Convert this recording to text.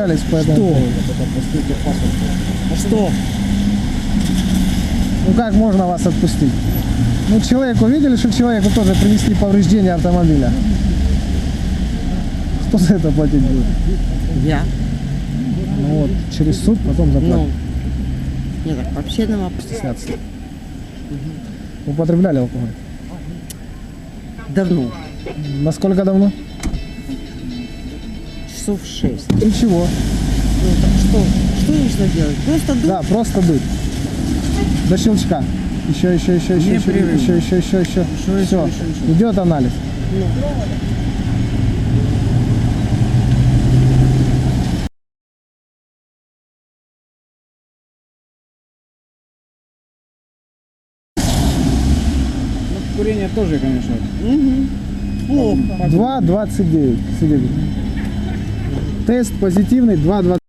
Общались по этому поводу. Что? Ну как можно вас отпустить? Ну человеку видели, что человеку тоже принесли повреждения автомобиля? Кто за это платить будет? Я. Ну вот, через суд потом заплатить. Ну. Не так, по общественному стесняться. Употребляли алкоголь? давно. Насколько давно? Часов шесть. Ничего. Ну так что? Что нужно делать? Просто думать. Да, просто дуть. До щелчка. Еще, еще, еще, еще, еще, еще, еще, еще, еще. Все. Идет анализ. Курение тоже, конечно. Плохо. 2,29 сидели. Тест позитивный 2,29.